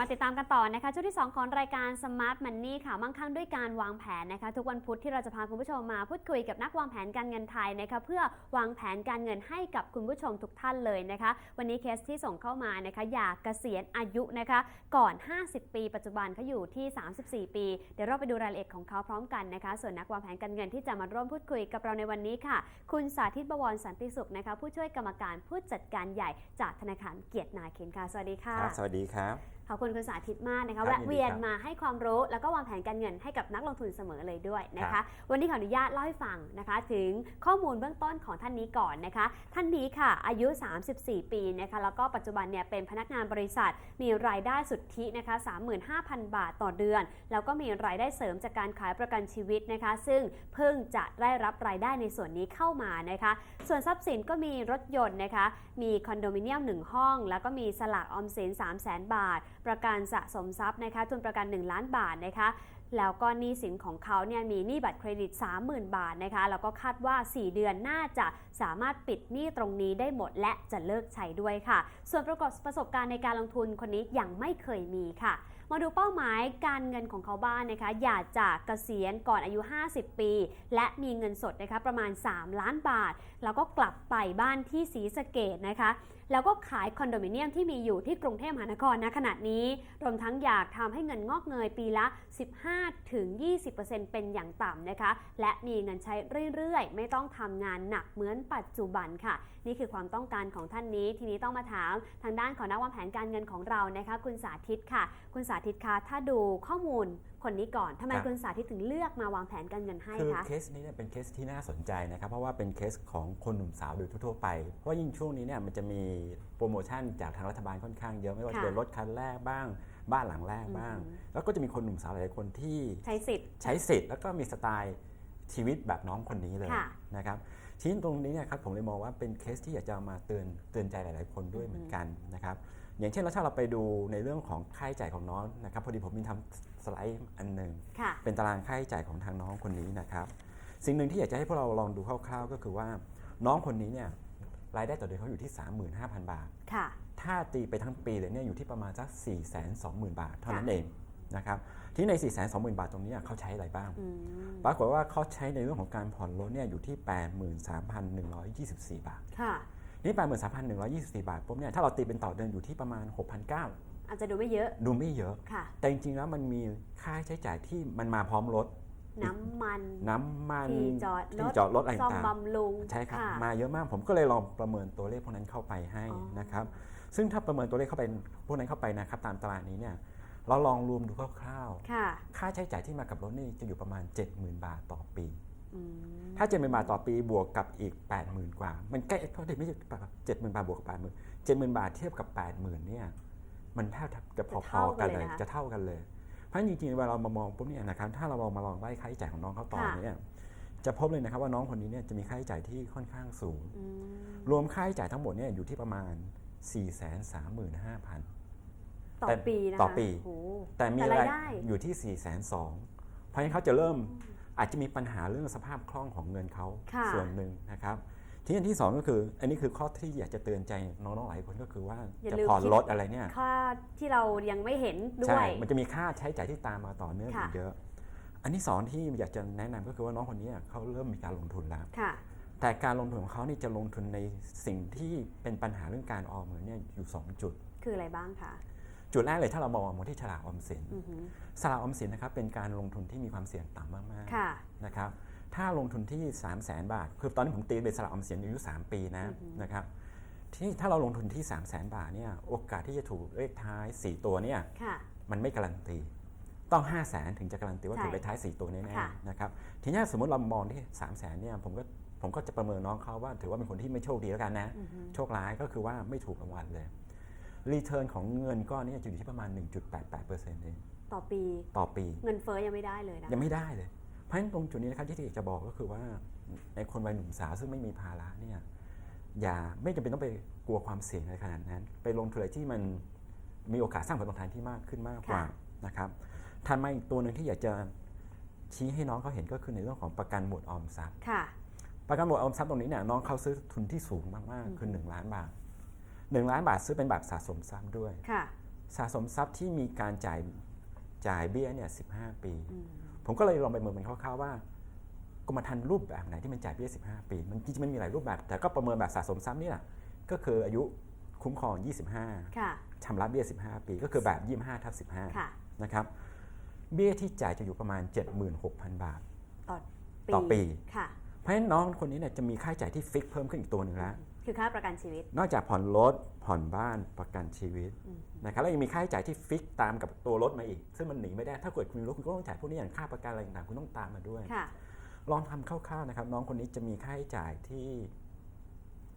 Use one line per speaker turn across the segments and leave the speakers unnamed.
มาติดตามกันต่อนะคะช่วงที่ 2 ของรายการ Smart Money ค่ะมั่งคั่งด้วยการวางแผนนะคะ ทุกวันพุธที่เราจะพาคุณผู้ชมมาพูดคุยกับนักวางแผนการเงินไทยนะคะเพื่อวางแผนการเงินให้กับคุณผู้ชมทุกท่านเลยนะคะ วันนี้เคสที่ส่งเข้ามานะคะอยากเกษียณอายุนะคะ ก่อน 50 ปี ปัจจุบันเขาอยู่ที่ 34 ปี เดี๋ยวเราไปดูรายละเอียดของเขาพร้อมกันนะคะ ส่วนนักวางแผนการเงินที่จะมาร่วมพูดคุยกับเราในวันนี้ค่ะ คุณสาธิตบวรสันติสุขนะคะผู้ช่วยกรรมการผู้จัดการใหญ่จากธนาคารเกียรตินาเคนค่ะสวัสดีค่ะ
สวัสดีครับ
ขอบคุณคุณสาธิตมากนะ
ครั
คะ
บ
แวะเวียน
ยินดีครับ
มาให้ความรู้แล้วก็วางแผนการเงินให้กับนักลงทุนเสมอเลยด้วยนะ
ครั
คะ
บ
วันนี้ขออนุญาตเล่าให้ฟังนะคะ ถึงข้อมูลเบื้องต้นของท่านนี้ก่อนนะคะ ท่านนี้ค่ะอายุ 34 ปีนะคะแล้วก็ปัจจุบันเนี่ยเป็นพนักงานบริษัท มีรายได้สุทธินะคะ35,000 บาทต่อเดือน แล้วก็มีรายได้เสริมจากการขายประกันชีวิตนะคะ ซึ่งเพิ่งจะได้รับรายได้ในส่วนนี้เข้ามานะคะ ส่วนทรัพย์สินก็มีรถยนต์นะคะ มีคอนโดมิเนียม 1 ห้อง แล้วก็มีสลากออมสิน 3 0 0 0 0 0 บาทประกันสะสมทรัพย์นะคะทุนประกัน 1 ล้านบาทนะคะแล้วก็หนี้สินของเขาเนี่ยมีหนี้บัตรเครดิต 30,000 บาทนะคะแล้วก็คาดว่า 4 เดือนน่าจะสามารถปิดหนี้ตรงนี้ได้หมด และจะเลิกใช้ด้วยค่ะ ส่วนประกอบประสบการณ์ในการลงทุนคนนี้ยังไม่เคยมีค่ะ มาดูเป้าหมายการเงินของเขาบ้านนะคะ อยากจะเกษียณก่อนอายุ 50 ปี และมีเงินสดนะคะประมาณ 3 ล้านบาท แล้วก็กลับไปบ้านที่ศรีสะเกดนะคะแล้วก็ขายคอนโดมิเนียมที่มีอยู่ที่กรุงเทพมหานครณขณะนี้ รวมทั้งอยากทำให้เงินงอกเงยปีละ 15-20%เป็นอย่างต่ำนะคะ และมีเงินใช้เรื่อยๆ ไม่ต้องทำงานหนักเหมือนปัจจุบันค่ะนี่คือความต้องการของท่านนี้ ทีนี้ต้องมาถามทางด้านของนักวางแผนการเงินของเรานะคะคุณสาธิตค่ะ คุณสาธิตคะถ้าดูข้อมูลคนนี้ก่อนทำไม
ครับ
คุณสาธิตถึงเลือกมาวางแผนการเงินให้
คือ
คะ
เคสนี้เนี่ยเป็นเคสที่น่าสนใจนะครับ เพราะว่าเป็นเคสของคนหนุ่มสาวโดยทั่วๆไป เพราะว่ายิ่งช่วงนี้เนี่ยมันจะมีโปรโมชั่นจากทางรัฐบาลค่อนข้างเยอะไม่ว่าจะ
ค่ะ
เป็นรถคันแรกบ้าง บ้านหลังแรกบ้าง
อืม
แล้วก็จะมีคนหนุ่มสาวหลายๆคนที่
ใช้สิทธิ์
ใช้สิทธิ์แล้วก็มีสไตล์ชีวิตแบบน้องคนนี้เลย
ค่ะ
นะครับ ทีนี้ตรงนี้เนี่ยครับผมเลยมองว่าเป็นเคสที่อยากจะเอามาเตือนเตือนใจหลาย ๆ คนด้วยเหมือนกันนะครับอย่างเช่นแล้วถ้าเราไปดูในเรื่องของค่าใช้จ่ายของน้องนะครับพอดีผมมีทำสไลด์อันหนึ่ง
ค่ะ
เป็นตารางค่าใช้จ่ายของทางน้องคนนี้นะครับสิ่งหนึ่งที่อยากจะให้พวกเราลองดูคร่าว ๆ ก็คือว่าน้องคนนี้เนี่ยรายได้ต่อเดือนเขาอยู่ที่ 35,000 บาท
ค่ะ
ถ้าตีไปทั้งปีเลยเนี่ยอยู่ที่ประมาณสัก4 2 0 0 0 0 บาทเท่านั้น
ค่ะ
เอง นะครับที่ใน 4 2 0 0 0 0 บาทตรงนี้เขาใช้อะไรบ้าง
อืม
ปรากฏว่าเขาใช้ในเรื่องของการผ่อนรถเนี่ยอยู่ที่ 83,124 บาท
ค่ะ
นี่ 83,124 บาทปุ๊บเนี่ยถ้าเราตีเป็นต่อเดือนอยู่ที่ประมาณ 6,900
อาจจะดูไม่เยอะ
ดูไม่เยอะ
ค่ะ
แต่จริงๆแล้วมันมีค่าใช้จ่ายที่มันมาพร้อมรถ
น้ำมัน
น้ำมัน
ที่จอดร
ที่
ถ
จอดรถอะไร
ซ่อม
ต่าง
บำรุง
ๆใช่ครับะมาเยอะมาก ผมก็เลยลองประเมินตัวเลขพวกนั้นเข้าไปให้
อ๋อ
นะครับ ซึ่งถ้าประเมินตัวเลขเข้าไปพวกนั้นเข้าไปนะครับตามตารางนี้เนี่ย เราลองรวมดูคร่าว
ค่ะ
ๆ ค่าใช้จ่ายที่มากับรถนี่จะอยู่ประมาณ 70,000 บาทต่อปี
อืม
ถ้าเจ็ดหมื่นบาทต่อปีบวกกับอีก80,000กว่า มันใกล้เขาได้ไม่ใช่เจ็ดหมื่นบาทบวกกับแปดหมื่นเจ็ดหมื่นบาทเทียบกับ80,000เนี่ยมันแทบจะพอๆกันเลยจะเท่ากันเลย เพราะฉะนั้นจริงๆเวลาเรามามองปุ๊บเนี่ยนะครับถ้าเราลองมาลองไล่ค่าใช้จ่ายของน้องเขาต่อเนี่ยจะพบเลยนะครับว่าน้องคนนี้เนี่ยจะมีค่าใช้จ่ายที่ค่อนข้างสูง
อืม
รวมค่าใช้จ่ายทั้งหมดเนี่ยอยู่ที่ประมาณ 4 3 5 0 0 0
ต่อ
แต่
ปีนะคะ
ต่อปี
โอ้โห
แต่มี
แต่ราย
ราย
ได้
อยู่ที่4 2 0 0 0เพราะฉะนั้นเขาจะเริ่มอาจจะมีปัญหาเรื่องสภาพคล่องของเงินเขา
ค่ะ
ส่วนหนึ่งนะครับ ทีนี้อันที่สองก็คือ อันนี้คือข้อที่อยากจะเตือนใจน้องๆหลายคนก็คือว่า
อย่า
จะ
ลืม
ผ่อน
คิด
รถอะไรเนี่ย
ค่าที่เรายังไม่เห็นด้ว
ใช่
ย
มันจะมีค่าใช้จ่ายที่ตามมาต่อเนื่อง
ค่ะ
อีกเยอะ อันที่สองที่อยากจะแนะนำก็คือว่าน้องคนนี้เขาเริ่มมีการลงทุนแล้ว
ค่ะ
แต่การลงทุนของเขานี่จะลงทุนในสิ่งที่เป็นปัญหาเรื่องการออมเงินเนี่ยอยู่ 2 จุด
คืออะไรบ้างคะ
จุดแรกเลยถ้าเรามองมองที่ฉลากออมสิน
อือหือ
ฉลากออมสินนะครับเป็นการลงทุนที่มีความเสี่ยงต่ำมาก
ค่ะ
ๆนะครับถ้าลงทุนที่ 3 0 0 0 0 0 บาท คือตอนนี้ผมตีเป็นฉลากออมสินอายุ 3 ปีนะนะครับที่ถ้าเราลงทุนที่ 3 0 0 0 0 0 บาทเนี่ยโอกาสที่จะถูกเลขท้าย 4 ตัวเนี่ย
ค่ะ
มันไม่การันตี ต้อง 5 0 0แสนถึงจะการันตีว่า
ใช่
ถูกเลขท้าย 4 ตัวแน่
ค่ะ
ๆนะครับทีนี้สมมติเรามองที่ 3 0 0แสนเนี่ยผมก็ผมก็จะประเมินน้องเขาว่า ถือว่าเป็นคนที่ไม่โชคดีแล้วกันนะ
อือหือ
โชคร้ายก็คือว่าไม่ถูกรางวัลเลย รีเทิร์นของเงินก้อนนี้จะอยู่ที่ประมาณ 1.88%เอง
ต่อปี
ต่อปี
เงินเฟ้อยังไม่ได้เลยนะ
ยังไม่ได้เลย เพราะฉะนั้นตรงจุดนี้นะครับที่ที่อยากจะบอกก็คือว่าในคนวัยหนุ่มสาวซึ่งไม่มีภาระเนี่ยอย่าไม่จำเป็นต้องไปกลัวความเสี่ยงอะไรขนาดนั้น ไปลงทุนอะไรที่มันมีโอกาสสร้างผลตอบแทนที่มากขึ้นมากกว่า
ค่ะ
นะครับถัดมาอีกตัวหนึ่งที่อยากจะชี้ให้น้องเขาเห็นก็คือในเรื่องของประกันหมวดออมทรัพย์
ค่ะ
ประกันหมวดออมทรัพย์ตรงนี้เนี่ยน้องเขาซื้อทุนที่สูงมากๆคือ1ล้านบาท 1ล้านบาทซื้อเป็นแบบสะสมทรัพย์ด้วย
ค่ะ
สะสมทรัพย์ที่มีการจ่ายจ่ายเบี้ยเนี่ย15ปี
อืม
ผมก็เลยลองไปประเมินคร่าวๆว่ากรมธรรม์รูปแบบไหนที่มันจ่ายเบี้ย 15 ปี มันจริงๆมันมีหลายรูปแบบ แต่ก็ประเมินแบบสะสมทรัพย์นี่แหละก็คืออายุคุ้มครอง 25
ค่ะ
ชำระเบี้ย 15 ปี ก็คือแบบ 25ทับ
ค่ะ
15นะครับ เบี้ยที่จ่ายจะอยู่ประมาณ 76,000 บาท
ต่อ
ต่อปี
ค่ะ
เพราะฉะนั้นน้องคนนี้เนี่ยจะมีค่าใช้จ่ายที่ฟิกเพิ่มขึ้นอีกตัวหนึ่งแล้ว
คือค่าประกันชีวิต
นอกจากผ่อนรถผ่อนบ้านประกันชีวิต
อืม
นะครับแล้วยังมีค่าใช้จ่ายที่ฟิกตามกับตัวรถมาอีก ซึ่งมันหนีไม่ได้ถ้าเกิดคุณมีรถคุณก็ต้องจ่ายพวกนี้อย่างค่าประกันอะไรต่างๆคุณต้องตามมาด้วย
ค่ะ
ลองทำคร่าวๆนะครับ น้องคนนี้จะมีค่าใช้จ่ายที่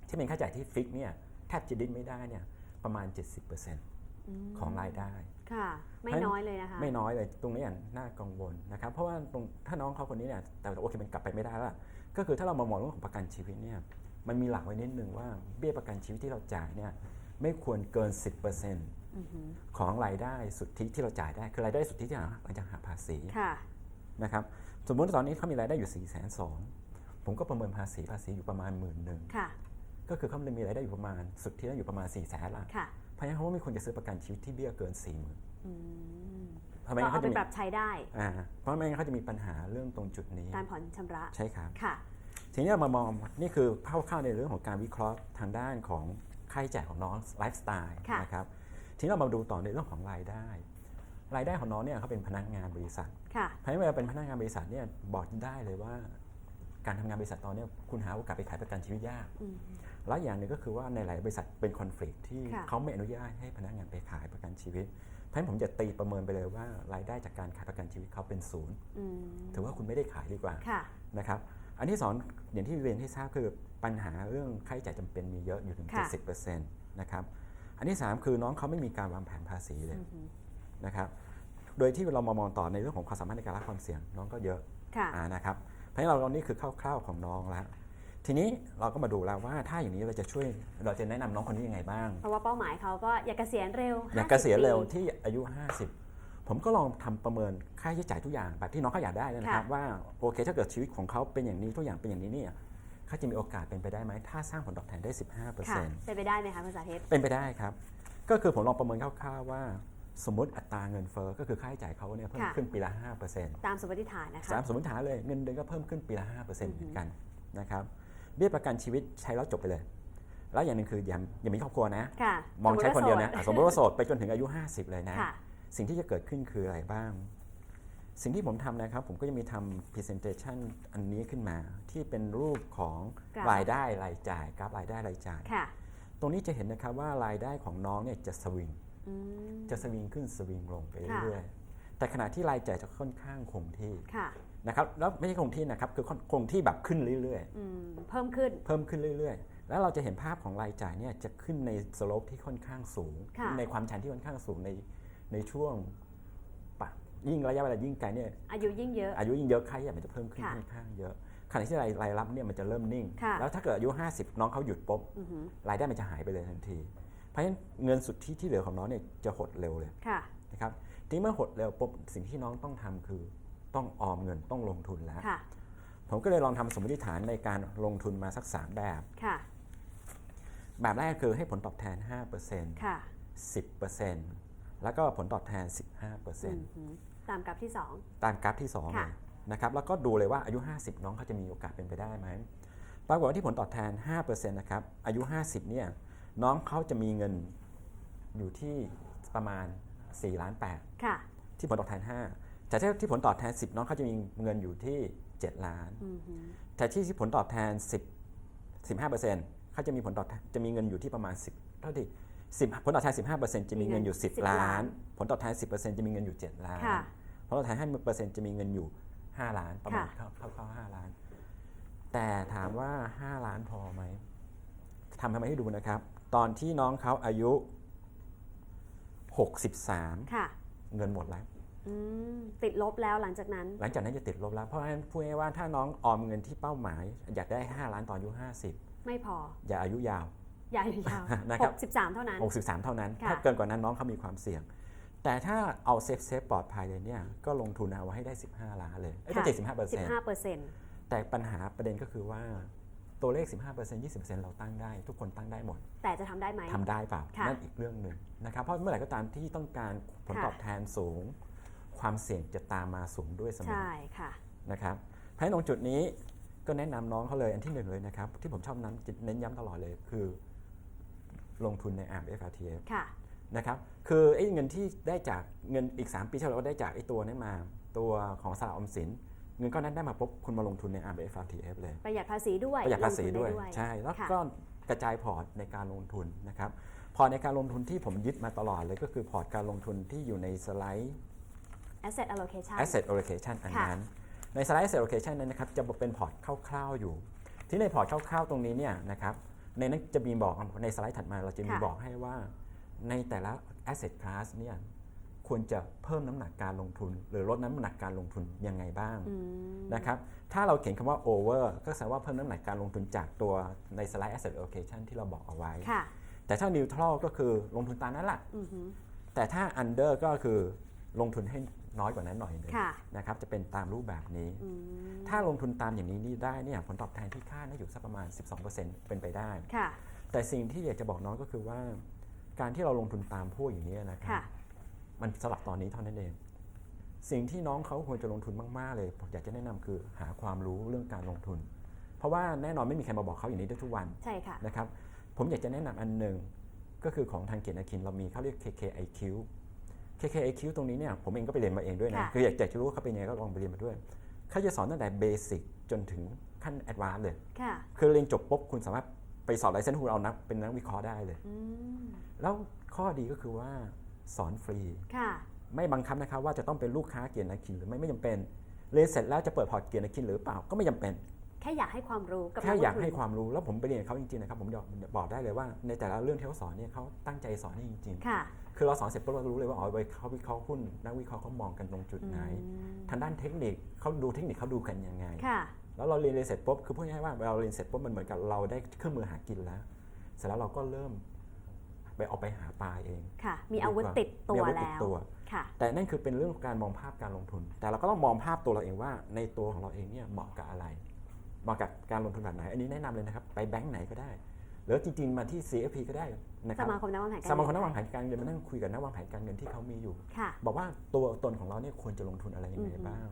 ที่เป็นค่าใช้จ่ายที่ฟิกเนี่ยแทบจะดิ้นไม่ได้เนี่ยประมาณ 70%
ม
ของรายได้
ค่ะ ไม่
เพราะฉะนั้น
น้อยเลยนะคะ
ไม่น้อยเลยตรงนี้อย่างน่ากังวลนะครับ เพราะว่าตรงถ้าน้องเขาคนนี้เนี่ยแต่โอเคมันกลับไปไม่ได้แล้วล่ะก็คือถ้าเรามามองเรื่องของประกันชีวิตเนี่ย มันมีหลักไว้นิดนึงว่าเบี้ยประกันชีวิตที่เราจ่ายเนี่ยไม่ควรเกิน 10%
อือหือ
ของรายได้สุทธิที่เราจ่ายได้ คือรายได้สุทธิที่หาหลังจากหักภาษี
ค่ะ
นะครับสมมุติตอนนี้เขามีรายได้อยู่4ี่แสนสองผมก็ประเมินภาษีภาษีอยู่ประมาณหมื่นหนึ่ง
ค่ะ
ก็คือเขามีรายได้อยู่ประมาณสุทธิอยู่ประมาณ4ี่แสนละ
ค่ะ
เพราะฉะนั้นเขาไม่ควรจะซื้อประกันชีวิตที่เบี้ยเกิน4ี่หมื่น
อืม
ทำไม
ก็
งั้น
เอา
เขา
ไป
จะมี
ปรับใช้ได้
อ่าเพราะไม่งั้นเขาจะมีปัญหาเรื่องตรงจุดนี้
การผ่อนชำระ
ใช่ครับ
ค่ะ
ทีนี้เรามามองนี่คือคร่าวๆในเรื่องของการวิเคราะห์ทางด้านของค่าใช้จ่ายของน้องไลฟ์สไตล์
ค่ะ
นะครับทีนี้เรามาดูต่อในเรื่องของรายได้ รายได้ของน้องเนี่ยเขาเป็นพนักงานบริษัท
ค่ะ
เพราะฉะนั้นเวลาเป็นพนักงานบริษัทเนี่ยบอกได้เลยว่า การทำงานบริษัทตอนเนี้ยคุณหาโอกาสไปขายประกันชีวิตยาก
อืม
แล้วอย่างหนึ่งก็คือว่าในหลายบริษัทเป็นคอน FLICT ที่
ค่ะ
เขาไม่อนุญาตให้พนักงานไปขายประกันชีวิตเพราะฉะนั้นผมจะตีประเมินไปเลยว่ารายได้จากการขายประกันชีวิตเขาเป็นศูนย์
อืม
ถือว่าคุณไม่ได้ขายดีกว่า
ค่ะ
นะครับ อันที่สองอย่างที่เรียนให้ทราบคือปัญหาเรื่องค่าใช้จ่ายจำเป็นมีเยอะอยู่ถึง
ค่ะ
70%นะครับอันที่สามคือน้องเขาไม่มีการวางแผนภาษีเลย
อือหือ
นะครับโดยที่เรามามองต่อในเรื่องของความสามารถในการรับความเสี่ยงน้องก็เยอะ
ค่ะ
อ่านะครับเพราะฉะนั้นเราเรานี่คือคร่าวๆของน้องแล้วทีนี้เราก็มาดูแล้วว่าถ้าอย่างนี้เราจะช่วยเราจะแนะนำน้องคนนี้ยังไงบ้าง
เพราะว่าเป้าหมายเขาก็อยากเกษียณเร็ว
อยาก
50
เกษียณเร็ว
ปี
ที่อายุ 50 ผมก็ลองทำประเมินค่าใช้จ่ายทุกอย่างแบบที่น้องเขาอยากได้นะครับ
ค่ะ
ว่าโอเคถ้าเกิดชีวิตของเขาเป็นอย่างนี้ทุกอย่างเป็นอย่างนี้เนี่ยเขาจะมีโอกาสเป็นไปได้ไหมถ้าสร้างผลตอบแทนได้
ค่ะ
15%
เป็นไปได้ไหมคะคุณสาธิต
เป็นไปได้ครับ ก็คือผมลองประเมินคร่าวๆว่าสมมติอัตราเงินเฟ้อก็คือค่าใช้จ่ายเขาเนี่ยเพิ่ม
ค่ะ
ขึ้นปีละ 5%
ตามสมมติฐานนะคะ
สามสมมติฐานเลยเงินเดือนก็เพิ่มขึ้นปีละ 5%เหมือนกันนะครับเบี้ยประกันชีวิตใช้แล้วจบไปเลย แล้วอย่างหนึ่งคืออย่าอย่ามีครอบครัวนะ
ค่ะ
มองใช้คนเดียวนะ
สมมุติว่าโส
อะสมมติว่าโสดไปจนถึงอายุ 50 เลยนะ
ค่ะ
สิ่งที่จะเกิดขึ้นคืออะไรบ้าง สิ่งที่ผมทำนะครับ ผมก็จะมีทำ presentation อันนี้ขึ้นมา ที่เป็นรูปของ
กราฟ
รายได้รายจ่ายกราฟรายได้รายจ่าย
ค่ะ
ตรงนี้จะเห็นนะครับว่ารายได้ของน้องเนี่ยจะสวิง
อืม
จะสวิงขึ้นสวิงลงไป
ค่ะ
เรื่อยๆแต่ขณะที่รายจ่ายจะค่อนข้างคงที่
ค่ะ
นะครับแล้วไม่ใช่คงที่นะครับคือคงที่แบบขึ้นเรื่อย
อืมเพิ่มขึ้น
ๆเพิ่มขึ้นเรื่อย ๆ แล้วเราจะเห็นภาพของรายจ่ายเนี่ยจะขึ้นในสโลปที่ค่อนข้างสูง
ค่ะ
ในความชันที่ค่อนข้างสูงใน ในช่วงปะยิ่งระยะเวลายิ่งไกลเนี่ย
อายุยิ่งเยอะ
อายุยิ่งเยอะค่าใช้จ่ายมันจะเพิ่มขึ้น
ค่ะ
ค่อนข้างเยอะขณะที่รายรายรับเนี่ยมันจะเริ่มนิ่ง
ค่ะ
แล้วถ้าเกิดอายุ 50 น้องเขาหยุดปุ๊บ
อือหือ
รายได้มันจะหายไปเลยทันที เพราะฉะนั้นเงินสุดที่ที่เหลือของน้องเนี่ยจะหดเร็วเลย
ค่ะ
นะครับทีนี้เมื่อหดเร็วปุ๊บสิ่งที่น้องต้องทำคือต้องออมเงินต้องลงทุนแล้ว
ค่ะ
ผมก็เลยลองทำสมมติฐานในการลงทุนมาสัก3แบบ
ค่ะ
แบบแรกคือให้ผลตอบแทน5%
ค่ะ
10% แล้วก็ผลตอบแทน 15%
อือหือตามกับที่สอง
ตามกราฟที่2
ค่ะ
เลยนะครับแล้วก็ดูเลยว่าอายุ 50 น้องเขาจะมีโอกาสเป็นไปได้ไหมปรากฏว่าที่ผลตอบแทน 5%นะครับอายุ 50 เนี่ยน้องเขาจะมีเงินอยู่ที่ประมาณ4ล้าน8
ค่ะ
ที่ผลตอบแทน 5 แต่ที่ที่ผลตอบแทน 10 น้องเขาจะมีเงินอยู่ที่ 7 ล้าน
อือหือ
แต่ที่ที่ผลตอบแทน 10 15%เขาจะมีผลตอบแทนจะมีเงินอยู่ที่ประมาณ 10 เท่าที่ 10ผลตอบแทน 15%จะมีเงินอยู่
10
10ล้า
ล้าน
นผลตอบแทน 10%จะมีเงินอยู่ 7 ล้าน
ค่ะ
ผลตอบแทน5เปอร์เซ็นต์จะมีเงินอยู่ 5 ล้าน ประมาณ
ค่ะ
เข้าเข้าๆ5ล้าน แต่ถามว่า 5 ล้านพอไหมทำให้มาให้ดูนะครับ ตอนที่น้องเขาอายุ 63
ค่ะ
เงินหมดแล้ว
อืมติดลบแล้วหลังจากนั้น
หลังจากนั้นจะติดลบแล้ว เพราะฉะนั้นพูดง่ายๆว่าถ้าน้องออมเงินที่เป้าหมาย อยากได้ 5 ล้านตอนอายุ
ไม่พอ
50อย่าอายุยาว
อ ย่าอยู่ยาว
นะครับ
หกสิบสามเท่านั้น
63 เท่านั้น
ค่ะ
ถ้าเกินกว่านั้นน้องเขามีความเสี่ยง แต่ถ้าเอาเซฟเซฟปลอดภัยเลยเนี่ยก็ลงทุนเอาไว้ให้ได้ 15 ล้านเลยเอ้ย
ค่ะ
เจ็ดสิบห้าเปอร์
สิ
เซ็น
บ
ต์
ห้าเปอร์เซ็นต์
แต่ปัญหาประเด็นก็คือว่าตัวเลข 15% 20%เราตั้งได้ ทุกคนตั้งได้หมด
แต่จะทำได้ไหม
ทำได้เปล่า
ค่ะ
นั่นอีกเรื่องหนึ่งนะครับ เพราะเมื่อไหร่ก็ตามที่ต้องการผล
ค่ะ
ตอบแทนสูง ความเสี่ยงจะตามมาสูงด้วยเสมอ
ใช่ค่ะ
นะครับเพราะฉะนั้นตรงจุดนี้ก็แนะนำน้องเขาเลยอันที่หนึ่งเลยนะครับ ที่ผมชอบนั้นเน้นย้ำตลอดเลยคือ ลงทุนใน ARM FRTF
ค่ะ
นะครับคือไอ้เงินที่ได้จากเงินอีก 3 ปีที่เราก็ได้จากไอ้ตัวนี้มาตัวของสลากออมสินเงินก้อนนั้นได้มาปุ๊บคุณมาลงทุนใน ARM FRTF เลย
ประหยัดภาษีด้วย
ประหยัดภาษี
ลงทุน
ด้วย
ไใช่
แล้ว
ค่ะ
ก็กระจายพอร์ตในการลงทุนนะครับพอร์ตในการลงทุนที่ผมยึดมาตลอดเลยก็คือพอร์ตการลงทุนที่อยู่ในสไลด์
asset allocation
asset allocation อัน
ค่ะ
นั้น ในสไลด์ asset allocation นั้นนะครับจะเป็นพอร์ตคร่าวๆอยู่ ที่ในพอร์ตคร่าวๆตรงนี้เนี่ยนะครับ ในนั้นจะมีบอกในสไลด์ถัดมาเราจะมี
ค่ะ
บอกให้ว่าในแต่ละ asset class เนี่ยควรจะเพิ่มน้ำหนักการลงทุน หรือลดน้ำหนักการลงทุนยังไงบ้าง
อืม
นะครับถ้าเราเขียนคำว่า over ก็แสดงว่าเพิ่มน้ำหนักการลงทุนจากตัวในสไลด์ asset allocation ที่เราบอกเอาไว้
ค่ะ
แต่ถ้า neutral ก็คือลงทุนตามนั้นแหละ
อือหือ
แต่ถ้า under ก็คือ ลงทุนให้น้อยกว่านั้นหน่อยหนึง
ค่ะ
นะครับจะเป็นตามรูปแบบนี้
อืม
ถ้าลงทุนตามอย่างนี้นี่ได้เนี่ยผลตอบแทนที่คาดน่าอยู่สักประมาณ 12%เป็นไปได้
ค่ะ
แต่สิ่งที่อยากจะบอกน้องก็คือว่า การที่เราลงทุนตามพวกอย่างนี้นะครั
ค่ะ
บมันสลับตอนนี้เท่านั้นเอง สิ่งที่น้องเขาควรจะลงทุนมาก ๆ เลยผมอยากจะแนะนำคือหาความรู้เรื่องการลงทุน เพราะว่าแน่นอนไม่มีใครมาบอกเขาอย่างนี้ได้ทุกวัน
ใช่ค่ะ
นะครับผมอยากจะแนะนำอันหนึ่งก็คือของทางเกียรตินาคินเรามีเขาเรียก KKIQ KKIQ ตรงนี้เนี่ยผมเองก็ไปเรียนมาเองด้วยนะ
ค่ะ
คืออยากจะรู้ว่าเขาเป็นยังไงก็ลองไปเรียนมาด้วยเขาจะสอนตั้งแต่เบสิกจนถึงขั้นแอดวานซ์เลย
ค่ะ
คือเรียนจบปุ๊บคุณสามารถไปสอบไลเซนส์คุณเอานักเป็นนักวิเคราะห์ได้เลย
อืม
แล้วข้อดีก็คือว่าสอนฟรี
ค่ะ
ไม่บังคับนะครับว่าจะต้องเป็นลูกค้าเกียรตินาคินหรือไม่ไม่จำเป็นเรียนเสร็จแล้วจะเปิดพอร์ตเกียรตินาคินหรือเปล่าก็ไม่จำเป็น
แค่อยากให้ความรู้กับ
แค่อยาก
นัลงทุน
ให้ความรู้แล้วผมไปเรียนกับเขาจริงๆนะครับผมบอกบอกได้เลยว่า ในแต่ละเรื่องที่เขาสอนเนี่ยเขาตั้งใจสอนให้จริง
ค่ะ
ๆคือเราสอนเสร็จปุ๊บเรารู้เลยว่าอ๋อเขาวิเคราะห์หุ้นนักวิเคราะห์เขามองกันตรงจุดไหน
อืม
ทางด้านเทคนิคเขาดูเทคนิคเขาดูกันยังไง
ค่ะ
แล้วเราเรียนเสร็จปุ๊บคือพูดง่ายๆว่าเราเรียนเสร็จปุ๊บมันเหมือนกับเราได้เครื่องมือหากินแล้ว เสร็จแล้วเราก็เริ่มไปออกไปหาปลาเอง
ค่ะ มีอาวุธติดตั
มี
ว
อาวุธติ
แล้
ด
ว
ตัว
ค่ะ
แต่นั่นคือเป็นเรื่องของการมองภาพการลงทุน แต่เราก็ต้องมองภาพตัวเราเองว่าในตัวของเราเองเนี่ยเหมาะกับอะไร เหมาะกับการลงทุนแบบไหน อันนี้แนะนำเลยนะครับไปแบงก์ไหนก็ได้ หรือจริงๆมาที่ CFP ก็ได้นะค
ส
รับ
มาคมนักวางแผนการ
สมาคม
เงิ
นักวางแผนการเงินมานั่งคุยกับนักวางแผนการเงินที่เขามีอยู่
ค่ะ
บอกว่าตัวตนของเราเนี่ยควรจะลงทุนอะไรยังไง
อือฮึ
บ้าง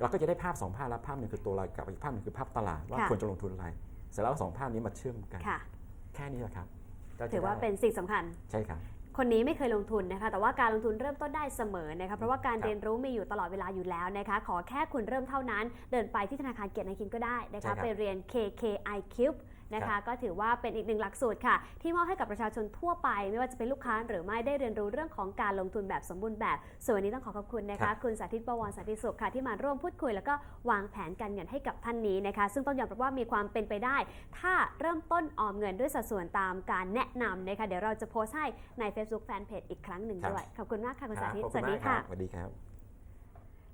เราก็จะได้ภาพสองภาพแล้วภาพหนึ่งคือตัวเรากับอีกภาพหนึ่งคือภาพตลาดว่า
ค่ะ
ควรจะลงทุนอะไร เสร็จแล้วสองภาพนี้มาเชื่อมกัน
ค่ะ
แค่นี้แหละครับก็จะ
ถือว่า
ได้
เป็นสิ่งสำคัญ
ใช่ครับ
คนนี้ไม่เคยลงทุนนะคะแต่ว่าการลงทุนเริ่มต้นได้เสมอนะคะเพราะว่าการ
ครับ
เรียนรู้มีอยู่ตลอดเวลาอยู่แล้วนะคะขอแค่คุณเริ่มเท่านั้น เดินไปที่ธนาคารเกียรตินาคินก็ได้นะ
ใช่ครั
คะ
บ
ไปเรียน KKI Cube นะ
ครั
คะ
บ
ก็ถือว่าเป็นอีกหนึ่งหลักสูตรค่ะ ที่มอบให้กับประชาชนทั่วไป ไม่ว่าจะเป็นลูกค้าหรือไม่ได้เรียนรู้เรื่องของการลงทุนแบบสมบูรณ์แบบส่วนวันนี้ต้องขอขอบคุณนะ
ครั
คะ
บ
คุณสาธิตประวรสาธิตสุขค่ะที่มาร่วมพูดคุย แล้วก็วางแผนการเงินให้กับท่านนี้นะคะ ซึ่งต้องยอมรับว่ามีความเป็นไปได้ ถ้าเริ่มต้นออมเงินด้วยสัดส่วนตามการแนะนำนะคะเดี๋ยวเราจะโพสต์ให้ใน Facebook Fanpage อีกครั้งหนึ่ง
ครับ
ด้วยขอบคุณมากค่ะคุณ
ค
สา
รับ
ธิต
ขอบ
ส
คุณ
วัสดี
มากครั
ค่ะ
บสวัสดีครับ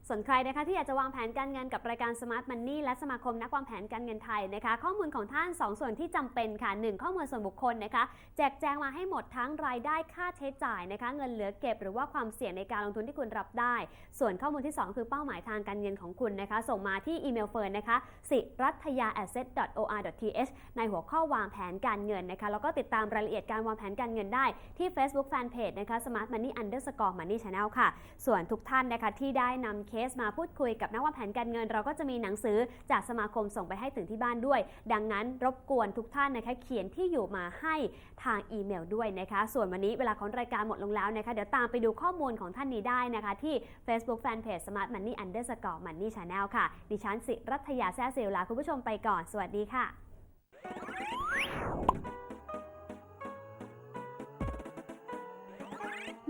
ส่วนใครนะคะที่อยากจะวางแผนการเงินกับรายการ Smart Money และสมาคมนักวางแผนการเงินไทยนะคะ ข้อมูลของท่าน 2 ส่วนที่จำเป็นค่ะ 1 ข้อมูลส่วนบุคคลนะคะ แจกแจงมาให้หมดทั้งรายได้ค่าใช้จ่ายนะคะ เงินเหลือเก็บหรือว่าความเสี่ยงในการลงทุนที่คุณรับได้ ส่วนข้อมูลที่ 2 คือเป้าหมายทางการเงินของคุณนะคะ ส่งมาที่อีเมลเฟิร์นนะคะสิรัตยา asset or th ในหัวข้อวางแผนการเงินนะคะแล้วก็ติดตามรายละเอียดการวางแผนการเงินได้ที่ Facebook Fanpage นะคะ Smart Money Underscore Money Channel ค่ะ ส่วนทุกท่านนะคะที่ได้นำเคสมาพูดคุยกับนักวางแผนการเงิน เราก็จะมีหนังสือจากสมาคมส่งไปให้ถึงที่บ้านด้วย ดังนั้นรบกวนทุกท่านนะคะเขียนที่อยู่มาให้ทางอีเมลด้วยนะคะ ส่วนวันนี้เวลาของรายการหมดลงแล้วนะคะ เดี๋ยวตามไปดูข้อมูลของท่านนี้ได้นะคะ ที่ Facebook Fanpage Smart Money Underscore Money Channel ค่ะ ดิฉันสิรัตยาแซ่เซลลาคุณผู้ชมไปก่อน สวัสดีค่ะ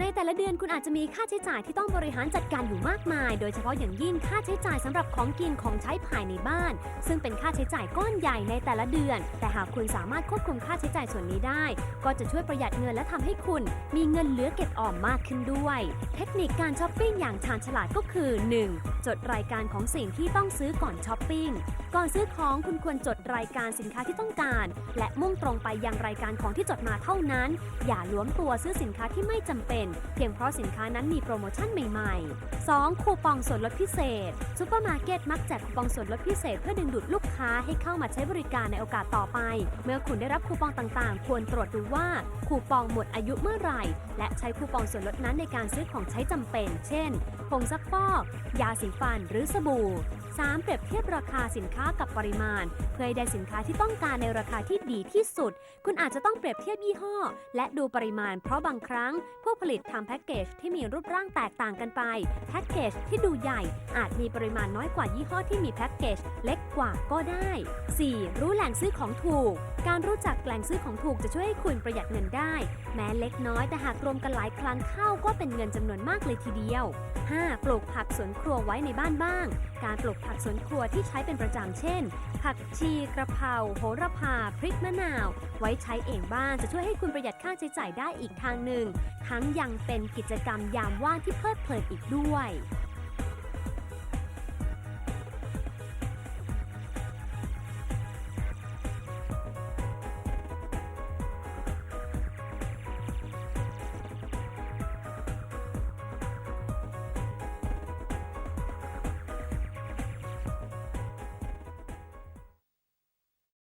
ในแต่ละเดือนคุณอาจจะมีค่าใช้จ่ายที่ต้องบริหารจัดการอยู่มากมาย โดยเฉพาะอย่างยิ่งค่าใช้จ่ายสำหรับของกินของใช้ภายในบ้าน ซึ่งเป็นค่าใช้จ่ายก้อนใหญ่ในแต่ละเดือน แต่หากคุณสามารถควบคุมค่าใช้จ่ายส่วนนี้ได้ ก็จะช่วยประหยัดเงินและทำให้คุณ มีเงินเหลือเก็บออมมากขึ้นด้วย เทคนิคการช้อปปิ้งอย่างชาญฉลาดก็คือ 1. จดรายการของสิ่งที่ต้องซื้อก่อนช้อปปิ้งก่อนซื้อของคุณควรจดรายการสินค้าที่ต้องการ และมุ่งตรงไปยังรายการของที่จดมาเท่านั้น อย่าล้วมตัวซื้อสินค้าที่ไม่จำเป็นเพียงเพราะสินค้านั้นมีโปรโมชั่นใหม่ๆ 2. คูปองส่วนลดพิเศษซูเปอร์มาร์เก็ตมักแจกคูปองส่วนลดพิเศษเพื่อดึงดูดลูกค้าให้เข้ามาใช้บริการในโอกาสต่อไป เมื่อคุณได้รับคูปองต่างๆ ควรตรวจดูว่าคูปองหมดอายุเมื่อไหร่ และใช้คูปองส่วนลดนั้นในการซื้อของใช้จำเป็น เช่นผงซักฟอก ยาสีฟัน หรือสบู่ 3. เปรียบเทียบราคาสินค้ากับปริมาณ เพื่อให้ได้สินค้าที่ต้องการในราคาที่ดีที่สุด คุณอาจจะต้องเปรียบเทียบยี่ห้อ และดูปริมาณ เพราะบางครั้ง ผู้ผลิตทำแพ็กเกจที่มีรูปร่างแตกต่างกันไป แพ็กเกจที่ดูใหญ่ อาจมีปริมาณน้อยกว่ายี่ห้อที่มีแพ็กเกจเล็กกว่าก็ได้ 4. รู้แหล่งซื้อของถูก การรู้จักแหล่งซื้อของถูกจะช่วยให้คุณประหยัดเงินได้ แม้เล็กน้อยแต่หากรวมกันหลายครั้งเข้าก็เป็นเงินจำนวนมากเลยทีเดียว 5. ปลูกผักสวนครัวไว้ในบ้านบ้าง การปลูกผักสวนครัวที่ใช้เป็นประจำเช่น ผักชีกระเพราโหระพา พริกมะนาว ไว้ใช้เองบ้านจะช่วยให้คุณประหยัดค่าใช้จ่ายได้อีกทางหนึ่ง ทั้งยังเป็นกิจกรรมยามว่างที่เพลิดเพลินอีกด้วย